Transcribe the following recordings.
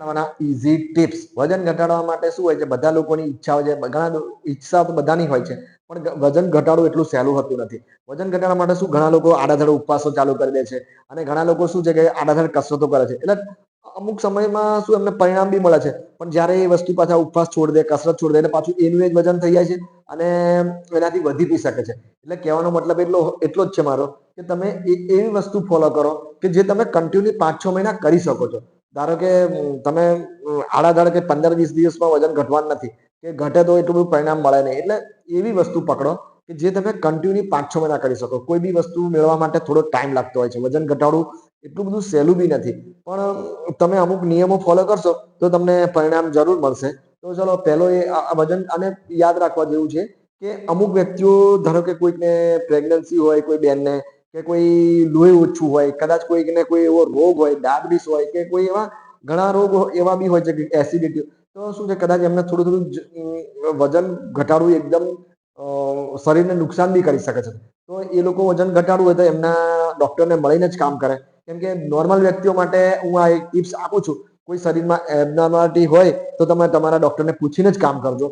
ઘટાડવાના easy tips વજન ઘટાડવા માટે શું હોય છે? બધા લોકોની ઈચ્છા હોય છે. ઘણા ઈચ્છા તો બધાની હોય છે. પણ વજન ઘટાડવું એટલું સહેલું હોતું નથી. વજન ઘટાડવા માટે શું ઘણા લોકો આડાધડ ઉપવાસો ચાલુ કરી દે છે. અને ઘણા લોકો શું છે કે આડાધડ કસરતો કરે છે. એટલે અમુક સમયમાં શું એમને પરિણામ બી મળે છે. પણ જ્યારે એ વસ્તુ પાછા ઉપવાસ છોડી દે, કસરત છોડી દે, એટલે પાછું એનું એ જ વજન થઈ જાય છે અને એનાથી વધી બી શકે છે. એટલે કહેવાનો મતલબ એટલો એટલો જ છે મારો કે તમે એવી વસ્તુ ફોલો કરો કે જે તમે કન્ટિન્યુ પાંચ છ મહિના કરી શકો છો. ધારો કે તમે આડાધાડ કે પંદર, વીસ દિવસમાં વજન ઘટવાનું નથી, કે ઘટે તો એટલું બધું પરિણામ મળે નહીં. એટલે એવી વસ્તુ પકડો કે જે તમે કન્ટિન્યુ પાંચ, છ મહિના કરી શકો. કોઈ બી વસ્તુ મેળવવા માટે થોડો ટાઈમ લાગતો હોય છે. વજન ઘટાડવું એટલું બધું સહેલું બી નથી. પણ તમે અમુક નિયમો ફોલો કરશો તો તમને પરિણામ જરૂર મળશે. તો ચલો પહેલો એ વજન, અને યાદ રાખવા જેવું છે કે અમુક વ્યક્તિઓ, ધારો કે કોઈકને પ્રેગ્નન્સી હોય, કોઈ બેનને કે કોઈ લોહી ઓછું હોય, કદાચ કોઈકને કોઈ એવો રોગ હોય ડાયાબિટીસ હોય કે કોઈ એવા ઘણા રોગ એવા બી હોય છે કે એસિડિટી તો શું છે, કદાચ એમને થોડું થોડું વજન ઘટાડવું એકદમ શરીરને નુકસાન બી કરી શકે છે. તો એ લોકો વજન ઘટાડવું હોય તો એમના ડૉક્ટરને મળીને જ કામ કરે. કેમ કે નોર્મલ વ્યક્તિઓ માટે હું આ એક ટિપ્સ આપું છું. કોઈ શરીરમાં એબનોર્માલિટી હોય તો તમે તમારા ડૉક્ટરને પૂછીને જ કામ કરજો.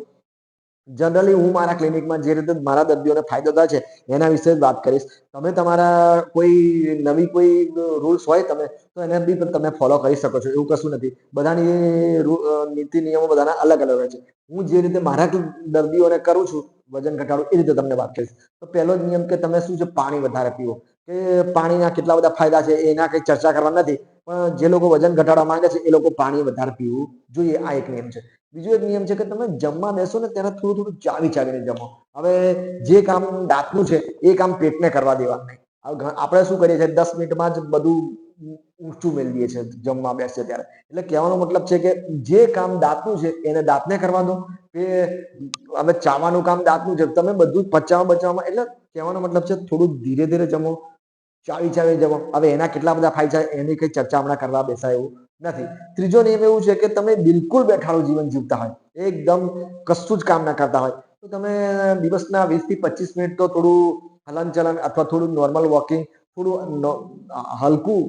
જનરલી હું મારા ક્લિનિકમાં જે રીતે મારા દર્દીઓને ફાયદો થાય છે, એના વિશે જ વાત કરીશ. તમે તમારા કોઈ નવી કોઈ રૂલ્સ હોય તમે, તો એને બી તમે ફોલો કરી શકો છો. એવું કશું નથી. બધાની નીતિ નિયમો બધાના અલગ અલગ હોય છે. હું જે રીતે મારા દર્દીઓને કરું છું, વજન ઘટાડું, એ રીતે તમને વાત કરીશ. તો પહેલો નિયમ કે તમે શું છે, પાણી વધારે પીવો. કે પાણીના કેટલા બધા ફાયદા છે, એના કંઈ ચર્ચા કરવા નથી. પણ જે લોકો વજન ઘટાડવા માંગે છે, એ લોકો પાણી વધારે પીવું જોઈએ. આ એક નિયમ છે. બીજો એક નિયમ છે કે તમે જમવા બેસો ને ત્યારે થોડું થોડું ચાવી ચાવીને જમો. હવે જે કામ દાંતનું છે, એ કામ પેટને કરવા દેવાનું નહીં. આપણે શું કરીએ છીએ, દસ મિનિટમાં જ બધું ઊંચું મેળવીએ છીએ જમવા બેસીએ ત્યારે. એટલે કહેવાનો મતલબ છે કે જે કામ દાંતનું છે, એને દાંતને કરવા દો. કે હવે ચાવાનું કામ દાંતનું છે, તમે બધું પચાવવા બચાવવામાં, એટલે કહેવાનો મતલબ છે થોડું ધીરે ધીરે જમો, ચાવી ચાવી જમો. હવે એના કેટલા બધા ફાયદા એની કઈ ચર્ચા હમણાં કરવા બેસાય એવું નથી. ત્રીજો નિયમ એવું છે કે તમે બિલકુલ બેઠાડું જીવન જીવતા હોય. એકદમ કશું જ કામ ના કરતા હોય. તો તમે દિવસના વીસથી પચીસ મિનિટ તો થોડું હલનચલન અથવા થોડું નોર્મલ વોકિંગ થોડું હલકું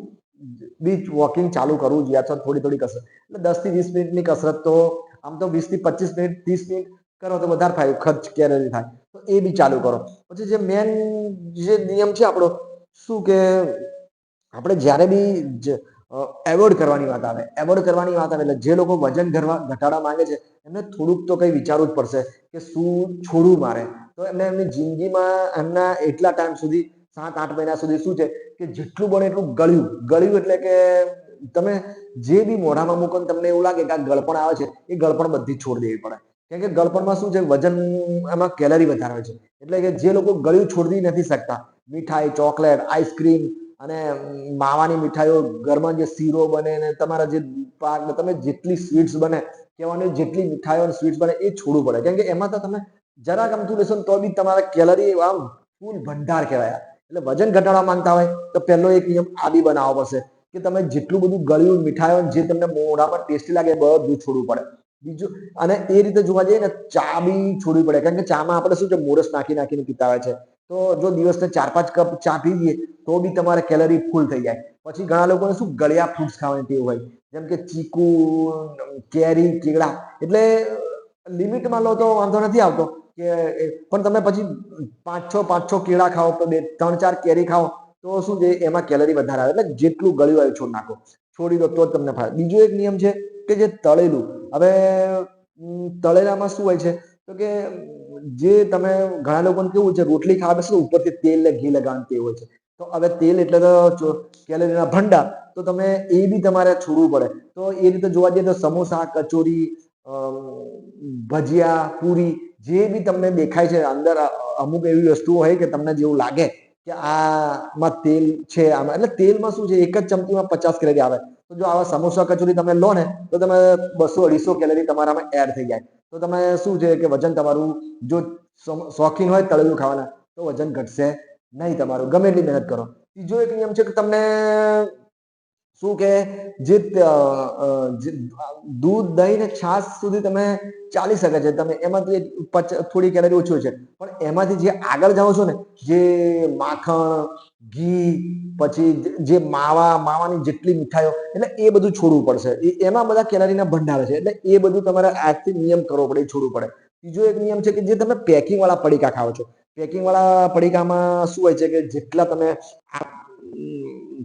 બીચ વોકિંગ ચાલુ કરવું જોઈએ અથવા થોડી થોડી કસરત. એટલે દસથી વીસ મિનિટની કસરત તો, આમ તો વીસથી પચીસ મિનિટ, ત્રીસ મિનિટ કરો તો વધારે થાય ખર્ચ કેરેલી થાય. તો એ બી ચાલુ કરો. પછી જે મેન જે નિયમ છે આપણો, શું કે, આપણે જ્યારે બી એવોર્ડ કરવાની વાત આવે. એવોર્ડ કરવાની વાત આવે એટલે જે લોકો વજન ઘરવા, ઘટાડવા માંગે છે, એમને થોડુંક તો કંઈ વિચારવું જ પડશે કે શું છોડવું મારે. તો એમને એમની જિંદગીમાં એમના એટલા ટાઈમ સુધી, સાત, આઠ મહિના સુધી શું છે કે જેટલું બને એટલું ગળ્યું. ગળ્યું એટલે કે તમે જે બી મોઢામાં મૂકો તમને એવું લાગે કે આ ગળપણ આવે છે, એ ગળપણ બધી છોડી દેવી પડે. કેમ કે ગળપણમાં શું છે, વજન એમાં કેલરી વધારે છે. એટલે કે જે લોકો ગળ્યું છોડી નથી શકતા, મીઠાઈ, ચોકલેટ આઈસ્ક્રીમ અને માવાની મીઠાઈઓ, ઘરમાં જે શીરો બને ને તમારા જે પાક તમે જેટલી સ્વીટ્સ બને, કહેવાની જેટલી મીઠાઈઓ સ્વીટ્સ બને, એ છોડવું પડે. કેમ કે એમાં તો તમે જરાક અમથું લેશો તો બી તમારા કેલરી આમ ફૂલ ભંડાર કહેવાય. એટલે વજન ઘટાડવા માંગતા હોય, તો પહેલો એક નિયમ આ બી બનાવવો પડશે કે તમે જેટલું બધું ગળ્યું મીઠાઈઓ જે તમને મોઢામાં ટેસ્ટી લાગે બધું છોડવું પડે. બીજું, અને એ રીતે જોવા જઈએ ને, ચા બી છોડવી પડે. કારણ કે ચામાં આપણે શું છે, મોરસ નાખી નાખીને પીતા હોય છે. તો જો દિવસને ચાર પાંચ કપ ચા પી લઈએ, તો બી તમારે કેલરી ફૂલ થઈ જાય. પછી ઘણા લોકોને શું ગળ્યા ફ્રૂટ્સ ખાવાની ટેવ હોય. જેમ કે ચીકુ, કેરી, કેળા. એટલે લિમિટમાં લો તો વાંધો નથી આવતો. કે પણ તમે પછી પાંચ છ પાંચ છ કેળા ખાઓ, તો બે ત્રણ ચાર કેરી ખાઓ, તો શું છે, એમાં કેલરી વધારે આવે. એટલે જેટલું ગળ્યું હોય છોડ નાખો. છોડી દો, તો જ તમને ફાયદો બીજો એક નિયમ છે કે જે તળેલું. હવે તળેલામાં શું હોય છે તો કે જે તમે ઘણા લોકોને કેવું છે, રોટલી ખાવા બેસો ઉપરથી તેલ ને ઘી લગાવવાનું તે હોય છે. તો હવે તેલ એટલે તો કેલેરીના ભંડાર. તો તમે એ બી તમારે છોડવું પડે. તો એ રીતે જોવા જઈએ તો સમોસા, કચોરી ભજીયા, પૂરી જે બી તમને દેખાય છે, અંદર અમુક એવી વસ્તુઓ હોય કે તમને જેવું લાગે કે આમાં તેલ છે આમાં. એટલે તેલમાં શું છે? એક જ ચમચીમાં પચાસ કેલરી આવે. તો જો આવા સમોસા કચોરી તમે લો ને, તો તમે બસો અઢીસો કેલરી તમારામાં એડ થઈ જાય. તો તમે શું છે કે વજન તમારું, જો શોખીન હોય તળેલું ખાવાના, તો વજન ઘટશે નહીં તમારું. ગમે એટલી મહેનત કરો. બીજો એક નિયમ છે કે તમને શું કે જે દૂધ દહીં ને છાશ સુધી તમે ચાલી શકે છે. તમે એમાંથી થોડી કેલરી ઓછી છે. પણ એમાંથી જે આગળ જાઓ છો ને, જે માખણ, ઘી, પછી જે માવા, માવાની જેટલી મીઠાઈઓ, એટલે એ બધું છોડવું પડશે. એમાં બધા કેલરીના ભંડાર છે. એટલે એ બધું તમારે આજથી નિયમ કરવો પડે છોડવું પડે. બીજો એક નિયમ છે કે જે તમે પેકિંગ વાળા પડીકા ખાઓ છો. પેકિંગ વાળા પડીકામાં શું હોય છે કે જેટલા તમે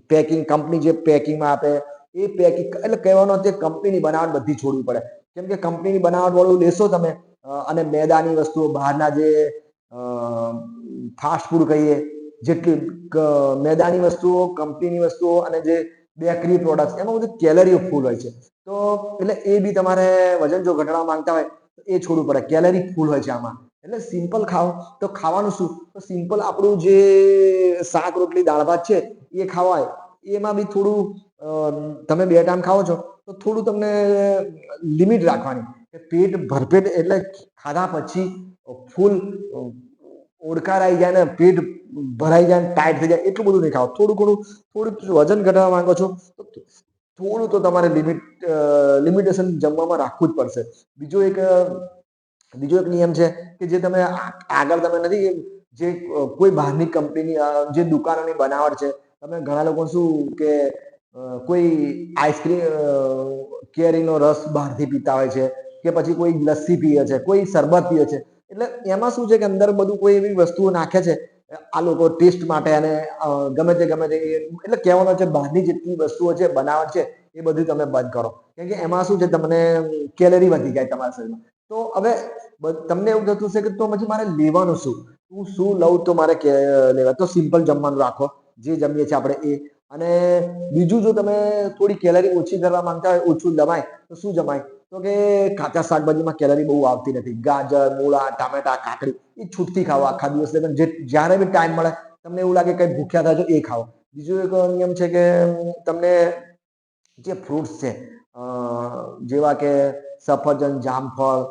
પેકિંગ કંપની જે પેકિંગમાં આપે, એ પેકિંગ એટલે કહેવાનો તે કંપનીની બનાવટ બધી છોડવી પડે. કેમ કે કંપનીની બનાવટ વાળું લેશો તમે અને મેદાની વસ્તુઓ, બહારના જે ફાસ્ટ ફૂડ કહીએ, જેટલી મેદાની વસ્તુઓ કંપનીની વસ્તુઓ, અને જે બેકરી પ્રોડક્ટ એમાં બધું કેલરીઓ ફૂલ હોય છે. તો, એટલે એ બી તમારે વજન જો ઘટાડવા માંગતા હોય એ છોડવું પડે. કેલરી ફૂલ હોય છે આમાં. એટલે સિમ્પલ ખાઓ. તો ખાવાનું શું? તો સિમ્પલ આપણું જે શાક, રોટલી, દાળ, ભાત છે, એ ખાવાય. એમાં બી થોડું તમે બે ટાઈમ ખાઓ છો, તો થોડું તમને લિમિટ રાખવાની પેટ ભરપેટ એટલે ખાધા પછી ફૂલ ઓડકાર આવી જાય ને પેટ ભરાઈ જાય ટાઈટ થઈ જાય, એટલું બધું નહીં ખાવ થોડું ઘણું, થોડું વજન ઘટાડવા માંગો છો, તો થોડું તો તમારે લિમિટ લિમિટેશન જમવામાં રાખવું જ પડશે. બીજો એક બીજો એક નિયમ છે કે જે તમે આગળ તમે નથી, જે કોઈ બહારની કંપનીની જે દુકાનોની બનાવટ છે, તમે ઘણા લોકો શું કે કોઈ આઈસ્ક્રીમ કેરીનો રસ બહારથી પીતા હોય છે કે પછી કોઈ લસ્સી પીએ છે, કોઈ શરબત પીએ છે. એટલે એમાં શું છે કે અંદર બધું કોઈ એવી વસ્તુઓ નાખે છે, આ લોકો ટેસ્ટ માટે અને ગમે તે ગમે તે એટલે કહેવાનો છે બહારની જેટલી વસ્તુઓ છે, બનાવટ છે એ બધું તમે બંધ કરો. કેમ કે એમાં શું છે, તમને કેલરી વધી જાય તમારા શરીરમાં. તો હવે તમને એવું થતું છે કે તો પછી મારે લેવાનું શું? હું શું લઉં તો મારે લેવા? તો સિમ્પલ જમવાનું રાખો. જે જમીએ છીએ આપણે એ. અને બીજું જો તમે થોડી કેલરી ઓછી કરવા માંગતા હોય, ઓછું જમાય, તો શું જમાય? તો કે કાચા શાકભાજીમાં કેલરી બહુ આવતી નથી. ગાજર, મૂળા, ટામેટા, કાકડી, એ છૂટથી ખાઓ આખા દિવસ. દરમિયાન જે, જ્યારે બી ટાઈમ મળે, તમને એવું લાગે કંઈ ભૂખ્યા થાય તો એ ખાઓ. બીજો એક નિયમ છે કે, તમને જે ફ્રૂટ્સ છે જેવા કે સફરજન, જામફળ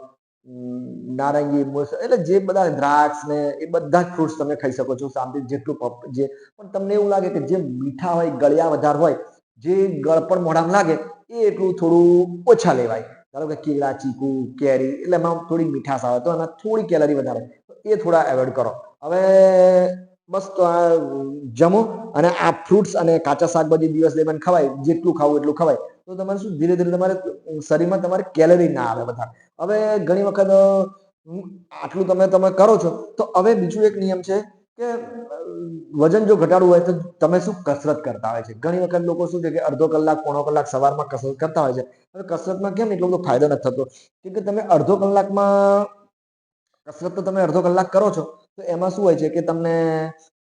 નારંગી એટલે જે બધા દ્રાક્ષ ને એ બધા જ ફ્રૂટ્સ તમે ખાઈ શકો છો શાંતિ જેટલું જે, પણ તમને એવું લાગે કે જે મીઠા હોય, ગળ્યા વધારે હોય, જે ગળપણ મોઢામાં લાગે, એ એટલું થોડું ઓછા લેવાય. ધારો કે કેળા, ચીકુ, કેરી, એટલે એમાં થોડી મીઠાશ આવે, તો એમાં થોડી કેલરી વધારે એ થોડા એવોઈડ કરો. હવે બસ તો આ જમો અને આ ફ્રૂટ્સ અને કાચા શાકભાજી દિવસ દરમિયાન ખવાય, જેટલું ખાવું એટલું ખવાય. તો તમારે શું, ધીરે ધીરે તમારે શરીરમાં તમારે કેલરી ના આવે બધા હવે ઘણી વખત આટલું તમે તમે કરો છો, તો હવે બીજું એક નિયમ છે કે વજન જો ઘટાડવું હોય તો તમે શું કસરત કરતા હોય છે? ઘણી વખત લોકો શું છે કે અડધો કલાક, પોણો કલાક સવારમાં કસરત કરતા હોય છે. હવે કસરતમાં કેમ એટલો બધો ફાયદો નથી થતો? કે તમે અડધો કલાકમાં, કસરત તો તમે અડધો કલાક કરો છો એમાં શું હોય છે કે તમને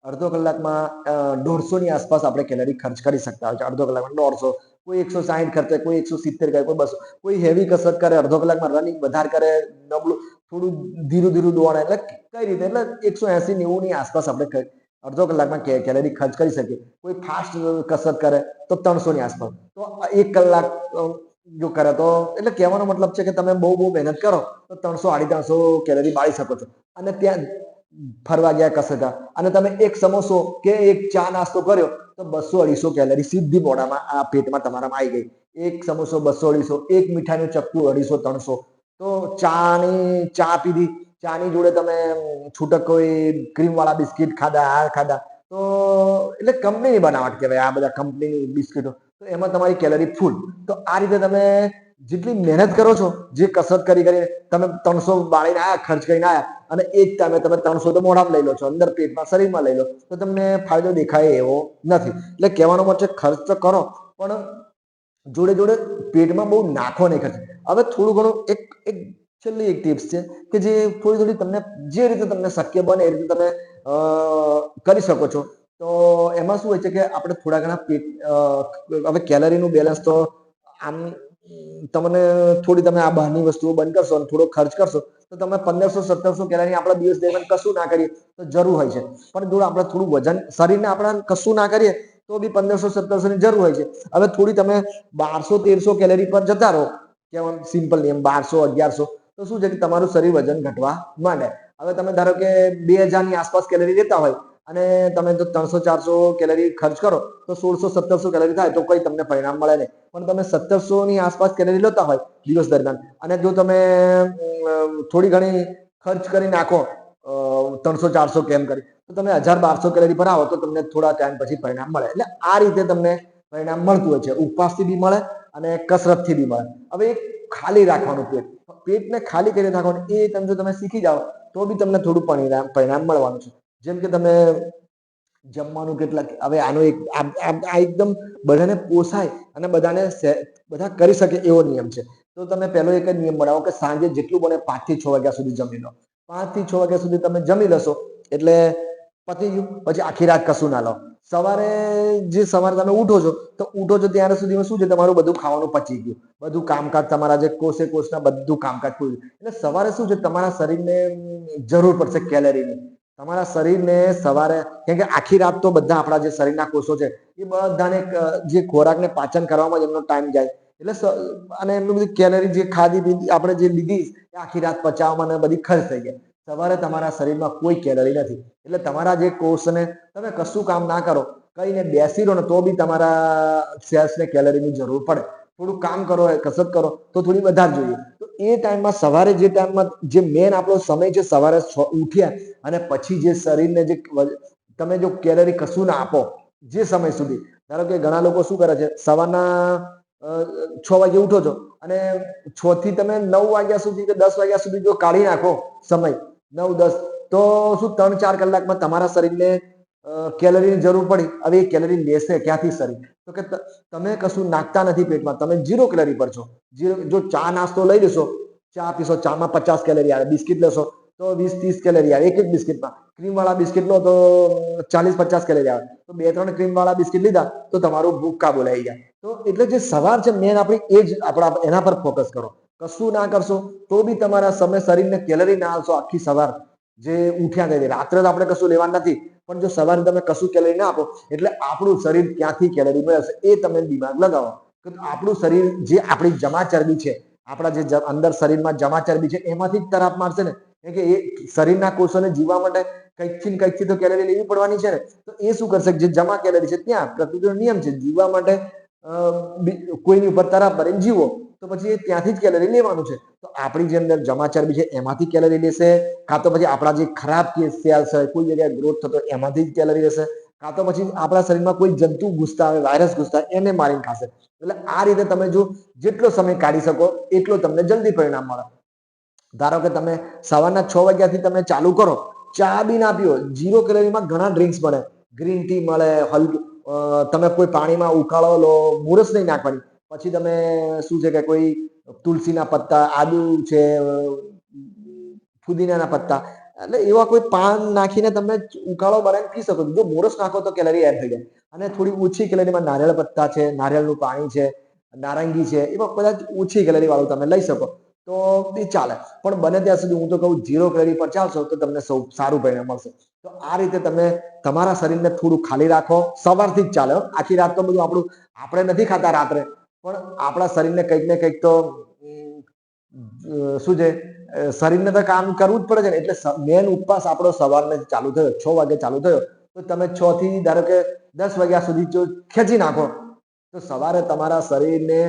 અડધો કલાકમાં દોઢસોની આસપાસ આપણે કેલરી ખર્ચ કરી શકતા હોય છે. અડધો કલાકમાં દોઢસો, કોઈ એકસો સાહીઠ ખર્ચે, કોઈ એકસો સિત્તેર કરે, કોઈ બસો. કોઈ હેવી કસરત કરે, અડધો કલાકમાં રનિંગ વધારે કરે, નબળું, થોડું ધીરું ધીરું દોડે, એટલે કઈ રીતે? એટલે એકસો એસી નેવું ની આસપાસ આપણે અડધો કલાકમાં કેલરી ખર્ચ કરી શકીએ. કોઈ ફાસ્ટ કસરત કરે, તો ત્રણસો ની આસપાસ. તો એક કલાક જો કરે તો, એટલે કહેવાનો મતલબ છે કે તમે બહુ બહુ મહેનત કરો, તો ત્રણસો આડી ત્રણસો કેલરી બાળી શકો છો. અને ત્યાં ફરવા ગયા કસરત અને તમે એક સમોસો કે એક ચા નાસ્તો કર્યો, તો બસો અઢીસો કેલરી સીધી મોઢામાં આ પેટમાં તમારામાં આવી ગઈ. એક સમોસો બસો અઢીસો, એક મીઠાઈનું ચક્કુ અઢીસો ત્રણસો. તો ચાની, ચા પીધી. ચાની જોડે તમે છૂટક કોઈ ક્રીમ વાળા બિસ્કિટ ખાધા, આ ખાધા. તો એટલે કંપનીની બનાવટ કહેવાય આ બધા કંપનીની બિસ્કિટો. તો એમાં તમારી કેલરી ફૂલ તો આ રીતે તમે જેટલી મહેનત કરો છો, જે કસરત કરી કરી તમે ત્રણસો બાળીને આવ્યા ખર્ચ કરીને આવ્યા અને એ જ ટાઈમે તમે ત્રણસો તો મોઢામાં લઈ લો છો, અંદર પેટમાં શરીરમાં લઈ લો, તો તમને ફાયદો દેખાય એવો નથી. એટલે કહેવાનો મતલબ ખર્ચ તો કરો, પણ જોડે જોડે પેટમાં બહુ નાખો નહીં ખર્ચ. હવે થોડું ઘણું એક એક છેલ્લી એક ટિપ્સ છે, કે જે થોડી થોડી તમને જે રીતે તમને શક્ય બને એ રીતે તમે કરી શકો છો. તો એમાં શું હોય છે કે આપણે થોડા ઘણા પેટ હવે કેલરીનું બેલેન્સ તો આમ તમને થોડી તમે આ બહારની વસ્તુઓ બંધ કરશો અને થોડો ખર્ચ કરશો, તો તમે પંદરસો, સત્તરસો કેલરી આપણા દિવસ દરમિયાન કશું ના કરીએ, તો જરૂર હોય છે. પણ જો આપણે થોડું વજન શરીરને આપણે કશું ના કરીએ, તો બી પંદરસો સત્તરસો ની જરૂર હોય છે. હવે થોડી તમે બારસો, તેરસો કેલરી પર જતા રહો કેમ સિમ્પલ નિયમ બારસો, અગિયારસો, તો શું છે કે તમારું શરીર વજન ઘટવા માંડે. હવે તમે ધારો કે બે હજારની આસપાસ કેલરી લેતા હોય અને તમે જો ત્રણસો, ચારસો કેલરી ખર્ચ કરો, તો સોળસો, સત્તરસો કેલરી થાય, તો કોઈ તમને પરિણામ મળે નહીં. પણ તમે સત્તરસો ની આસપાસ કેલરી લેતા હોય દિવસ દરમિયાન, અને જો તમે થોડી ઘણી ખર્ચ કરી નાખો ત્રણસો, ચારસો કેમ કરી, તો તમે હજાર, બારસો કેલરી પર આવો તો તમને થોડા ટાઈમ પછી પરિણામ મળે. એટલે આ રીતે તમને પરિણામ મળતું હોય છે. ઉપવાસથી બી મળે અને કસરતથી બી મળે. હવે ખાલી રાખવાનું પેટ. પેટને ખાલી કરી રાખવાનું એ તમે જો તમે શીખી જાઓ, તો બી તમને થોડું પરિણામ પરિણામ મળવાનું છે. જેમ કે તમે જમવાનું કેટલાક, હવે આનો એક, આ એકદમ બધાને પોસાય અને બધાને બધા કરી શકે એવો નિયમ છે. તો તમે પહેલો એક જ નિયમ બનાવો કે સાંજે જેટલું બને પાંચથી છ વાગ્યા સુધી જમી લો. પાંચથી છ વાગ્યા સુધી તમે જમી લેશો એટલે પતી ગયું. પછી આખી રાત કશું ના લો. સવારે જે સવારે તમે ઉઠો છો, તો ઉઠો છો ત્યારે સુધીમાં શું છે? તમારું બધું ખાવાનું પચી ગયું. બધું કામકાજ, તમારા જે કોષે કોષના બધું કામકાજ પૂરું એટલે સવારે શું છે? તમારા શરીરને જરૂર પડશે કેલેરીની તમારા શરીરને સવારે, કેમ કે આખી રાત તો બધા આપણા જે શરીરના કોષો છે, એ બધાને જે ખોરાકને પાચન કરવામાં જ એમનો ટાઈમ જાય. એટલે અને એમનું બધી કેલરી જે ખાધી પીધી, આપણે જે લીધી, એ આખી રાત પચાવવામાં બધી ખર્ચ થઈ જાય. સવારે તમારા શરીરમાં કોઈ કેલરી નથી. એટલે તમારા જે કોષને તમે કશું કામ ના કરો, કઈને બેસી રહો ને તો બી તમારા સેલ્સને કેલરીની જરૂર પડે. થોડું કામ કરો કસરત કરો, તો થોડી વધારે જોઈએ. એ ટાઈમમાં સવારે જે ટાઈમમાં જે મેન આપણો સમય છે સવારે ઉઠ્યા અને પછી જે શરીરને જે તમે જો કેલરી કશું ના આપો, જે સમય સુધી. ધારો કે ઘણા લોકો શું કરે છે? સવારના છ વાગે ઉઠો છો અને છ થી તમે નવ વાગ્યા સુધી કે દસ વાગ્યા સુધી જો કાઢી નાખો સમય, નવ દસ, તો શું ત્રણ ચાર કલાકમાં તમારા શરીરને કેલરીની જરૂર પડી. હવે એ કેલરી લેશે ક્યાંથી શરીર તો કે તમે કશું નાખતા નથી પેટમાં. તમે ઝીરો કેલરી પર છો. ઝીરો જો ચા નાસ્તો લઈ લેશો, ચા પીશો, ચામાં પચાસ કેલરી આવે, બિસ્કિટ લેશો, તો વીસ, ત્રીસ કેલરી આવે, એક એક બિસ્કિટમાં. ક્રીમવાળા બિસ્કિટ લો તો ચાલીસ, પચાસ કેલરી આવે. તો બે, ત્રણ ક્રીમવાળા બિસ્કિટ લીધા, તો તમારું ભૂખ કાબુ લઈ જાય તો એટલે જે સવાર છે મેન આપણી, એ જ આપણા, એના પર ફોકસ કરો. કશું ના કરશો, તો બી તમારા સમય શરીરને કેલરી ના આવશો આખી સવાર. જે ઉઠ્યા નથી રાત્રે તો આપણે કશું લેવાનું નથી, પણ જો સવારે તમે કશું કેલરી ના આપો, એટલે આપણું શરીર ક્યાંથી કેલરી મેળવશે એ તમે દિમાગ લગાવો. કે આપણું શરીર જે આપણી જમા ચરબી છે, આપણા જે અંદર શરીરમાં જમા ચરબી છે, એમાંથી જ તરાપ મારશે ને. કેમ કે એ શરીરના કોષોને જીવવા માટે કંઈકથી ને કંઈકથી તો કેલરી લેવી પડવાની છે ને. તો એ શું કરશે જે જમા કેલરી છે ત્યાં પ્રકૃતિનો નિયમ છે, જીવવા માટે કોઈની ઉપર તરાપ મારીને જીવો, તો પછી ત્યાંથી જ કેલરી લેવાનું છે. તો આપણી જે અંદર જમા ચરબી છે, એમાંથી કેલરી લેશે, કાં તો પછી આપણા જે ખરાબ સેલ્સ હોય કોઈ જગ્યાએ ગ્રોથ થતો એમાંથી જ કેલરી લેશે, કાં તો પછી આપણા શરીરમાં કોઈ જંતુ ઘૂસતા હોય વાયરસ ઘૂસતા એને મારીને ખાશે. એટલે આ રીતે તમે જો જેટલો સમય કાઢી શકો, એટલો તમને જલ્દી પરિણામ મળે. ધારો કે તમે સવારના છ વાગ્યાથી તમે ચાલુ કરો, ચા બી ના પીઓ ઝીરો કેલરીમાં ઘણા ડ્રિંક્સ મળે. ગ્રીન ટી મળે હલકું તમે કોઈ પાણીમાં ઉકાળો લો, મુરસ નહીં નાખવાની. પછી તમે શું છે કે કોઈ તુલસીના પત્તા, આદુ છે ફુદીનાના પત્તા, એટલે એવા કોઈ પાન નાખીને તમે ઉકાળો બનાવીને પી શકો. જો મોરસ નાખો તો કેલરી એડ થઈ જાય. અને થોડી ઓછી કેલરીમાં નારિયેળ પત્તા છે, નારિયેળનું પાણી છે, નારંગી છે, એવા કદાચ ઓછી કેલરી વાળું તમે લઈ શકો. તો એ ચાલે. પણ બને ત્યાં સુધી હું તો કહું ઝીરો કેલરી પર ચાલશો તો તમને સૌ સારું પરિણામ મળશે. તો આ રીતે તમે તમારા શરીરને થોડું ખાલી રાખો. સવારથી જ ચાલે આખી રાત તો બધું આપણું, આપણે નથી ખાતા રાત્રે. પણ આપણા શરીરને કંઈક ને કંઈક તો શું છે શરીરને તો કામ કરવું જ પડે છે ને. એટલે મેન ઉપવાસ આપણો સવારને ચાલુ થયો. છ વાગે ચાલુ થયો. તો તમે છ થી ધારો કે દસ વાગ્યા સુધી જો ખેંચી નાખો, તો સવારે તમારા શરીરને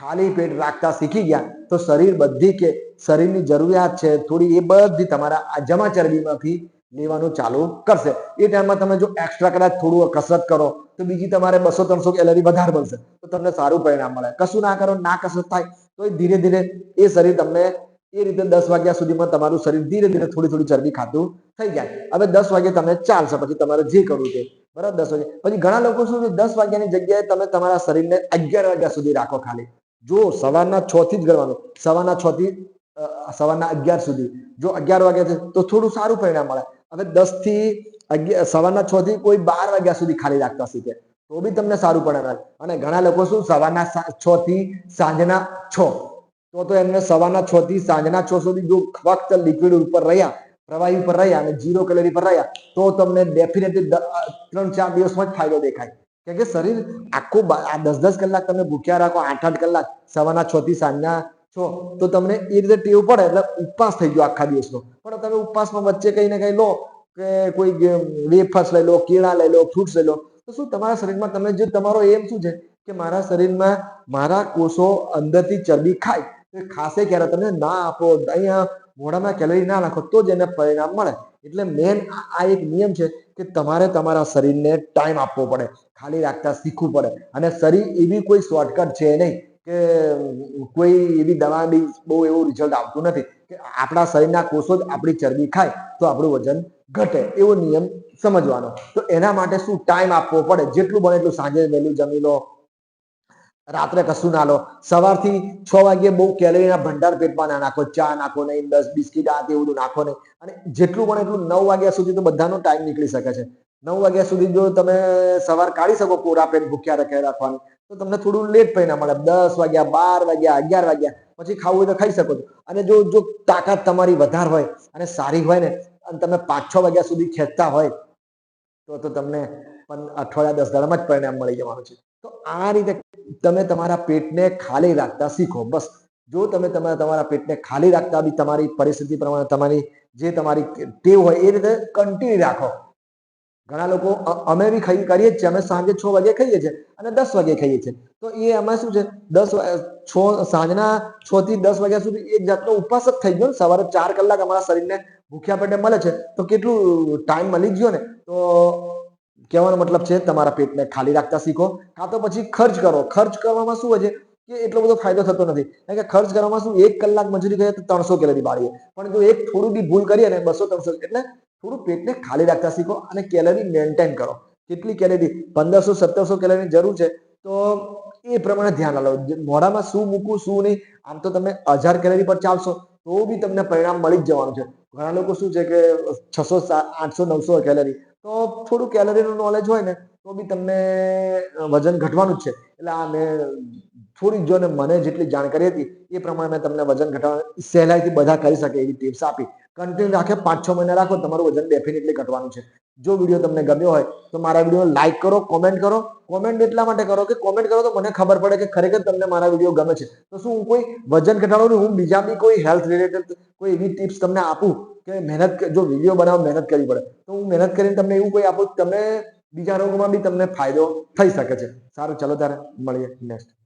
ખાલી પેટ રાખતા શીખી ગયા, તો શરીર બધી કે શરીરની જરૂરિયાત છે, થોડી એ બધી તમારા આ જમા ચરબીમાંથી લેવાનું ચાલુ કરશે. એ ટાઈમમાં તમે જો એક્સ્ટ્રા કદાચ થોડું કસરત કરો, તો બીજી તમારે બસો ત્રણસો કેલરી વધારે બનશે. તો તમને સારું પરિણામ મળે. કશું ના કરો, ના કસરત થાય તો ધીરે ધીરે એ શરીર તમને એ રીતે દસ વાગ્યા સુધીમાં તમારું શરીર ધીરે ધીરે થોડી થોડી ચરબી ખાતું થઈ જાય. હવે દસ વાગે તમે ચાલશે, પછી તમારે જે કરવું છે, બરાબર, દસ વાગે. પછી ઘણા લોકો શું દસ વાગ્યાની જગ્યાએ તમે તમારા શરીરને અગિયાર વાગ્યા સુધી રાખો ખાલી. જો સવારના છ થી જ ગણવાનું સવારના છ થી સવારના અગિયાર સુધી. જો અગિયાર વાગ્યા છે, તો થોડું સારું પરિણામ મળે. હવે દસથી સવારના છ થી કોઈ બાર વાગ્યા સુધી ખાલી રાખતા શીખે તો. બી તમને સારું પરિણામ અને ઘણા લોકો શું સવારના છ થી સાંજના છ. તો તો એમને સવારના છ થી સાંજના છ સુધી જો ફક્ત લિક્વિડ ઉપર રહ્યા, પ્રવાહી ઉપર રહ્યા અને જીરો કેલરી પર રહ્યા, તો તમને ડેફિનેટલી ત્રણ ચાર દિવસમાં જ ફાયદો દેખાય. કેમ કે શરીર આખું દસ દસ કલાક તમે ભૂખ્યા રાખો, આઠ આઠ કલાક, સવારના છ થી સાંજના છો, તો તમને એ રીતે ટેવ પડે એટલે ઉપવાસ થઈ ગયો આખા દિવસનો. પણ તમે ઉપવાસમાં વચ્ચે કઈ ને કઈ લો, કે કોઈ વેફર્સ લઈ લો, કેળા લઈ લો ફ્રૂટ્સ લઈ લો, તો શું તમારા શરીરમાં તમે જે તમારો એમ શું છે? કે મારા શરીરમાં મારા કોષો અંદરથી ચરબી ખાય ખાસે ક્યારે? તમે ના આપો, અહીંયા મોઢામાં કેલરી ના નાખો, તો જ એને પરિણામ મળે. એટલે મેન આ એક નિયમ છે કે તમારે તમારા શરીરને ટાઈમ આપવો પડે, ખાલી રાખતા શીખવું પડે. અને શરીર એવી કોઈ શોર્ટકટ છે નહીં કે કોઈ એવી દવા બી બહુ એવું રિઝલ્ટ આવતું નથી કે આપણા શરીરના કોષો જ આપણી ચરબી ખાય તો આપણું વજન ઘટે એવો નિયમ સમજવાનો. તો એના માટે શું ટાઈમ આપવો પડે? જેટલું બને એટલું સાંજે વહેલું જમી લો રાત્રે કશું ના લો. સવારથી છ વાગ્યે બહુ કેલરીના ભંડાર પેટમાં નાખો. ચા નાખો નહીં દસ બિસ્કિટ, આ તે બધું નાખો નહીં. અને જેટલું પણ એટલું નવ વાગ્યા સુધી તો બધાનો ટાઈમ નીકળી શકે છે. નવ વાગ્યા સુધી જો તમે સવાર કાઢી શકો કોરા પેટ ભૂખ્યા રખે રાખવાની, તો તમને થોડું લેટ પરિણામ મળે. દસ વાગ્યા, બાર વાગ્યા, અગિયાર વાગ્યા, પછી ખાવું હોય તો ખાઈ શકો છો. અને જો જો તાકાત તમારી વધારે હોય અને સારી હોય ને, અને તમે પાંચ, છ વાગ્યા સુધી ખેંચતા હોય, તો તો તમને પણ અઠવાડિયા દસ દાડામાં જ પરિણામ મળી જવાનું છે. તો આ રીતે તમે તમારા પેટને ખાલી રાખતા શીખો, બસ. જો તમે તમારા તમારા પેટને ખાલી રાખતા બી તમારી પરિસ્થિતિ પ્રમાણે તમારી જે તમારી ટેવ હોય એ રીતે કન્ટિન્યુ રાખો. ઘણા લોકો અમે બી ખાઈ, કરીએ છીએ. અમે સાંજે છ વાગે ખાઈએ છીએ અને દસ વાગે ખાઈએ છીએ. તો એ એમાં શું છે? દસ છ, સાંજના છ થી દસ વાગ્યા સુધી એક જાતનો ઉપવાસ જ થઈ ગયો ને. સવારે ચાર કલાક અમારા શરીરને ભૂખ્યા પેટે મળે છે. તો કેટલું ટાઈમ મળી ગયો ને? તો કહેવાનો મતલબ છે, તમારા પેટને ખાલી રાખતા શીખો. કાં તો પછી ખર્ચ કરો. ખર્ચ કરવામાં શું હોય છે કે એટલો બધો ફાયદો થતો નથી. કારણ કે ખર્ચ કરવામાં શું, એક કલાક મજૂરી કરીએ તો ત્રણસો કેલરી બાળીએ. પણ જો એક થોડું બી ભૂલ કરીએ ને બસો ત્રણસો, એટલે થોડું પેટને ખાલી રાખતા શીખો અને કેલરી મેન્ટેન કરો. કેટલી કેલરી? પંદરસો, સત્તરસો કેલરીની જરૂર છે. તો એ પ્રમાણે ધ્યાન લો મોઢામાં શું મૂકવું, શું નહીં, આમ તો તમે હજાર કેલરી પર ચાલશો, તો બી તમને પરિણામ મળી જ જવાનું છે. ઘણા લોકો શું છે કે છસો આઠસો નવસો કેલરી તો થોડું કેલરીનું નોલેજ હોય ને, તો બી તમને વજન ઘટવાનું જ છે. એટલે આ મેં થોડી જો ને મને જેટલી જાણકારી હતી, એ પ્રમાણે મેં તમને વજન ઘટાડવા, સહેલાઈથી બધા કરી શકે એવી ટિપ્સ આપી. કન્ટિન્યુ રાખે, પાંચ છ મહિના રાખો, તમારું વજન ડેફિનેટલી ઘટવાનું છે. જો વીડિયો તમને ગમ્યો હોય, તો મારા વીડિયો લાઈક કરો કોમેન્ટ કરો. કોમેન્ટ એટલા માટે કરો કે કોમેન્ટ કરો તો મને ખબર પડે કે ખરેખર તમને મારા વીડિયો ગમે છે. તો શું હું કોઈ વજન ઘટાડવાનું, હું બીજા બી કોઈ હેલ્થ રિલેટેડ કોઈ એવી ટિપ્સ તમને આપું? કે મહેનત જો વીડિયો બનાવવા મહેનત કરવી પડે. તો હું મહેનત કરીને તમને એવું કોઈ આપું તમે બીજા રોગમાં બી તમને ફાયદો થઈ શકે છે. સારું, ચલો ત્યારે મળીએ નેક્સ્ટ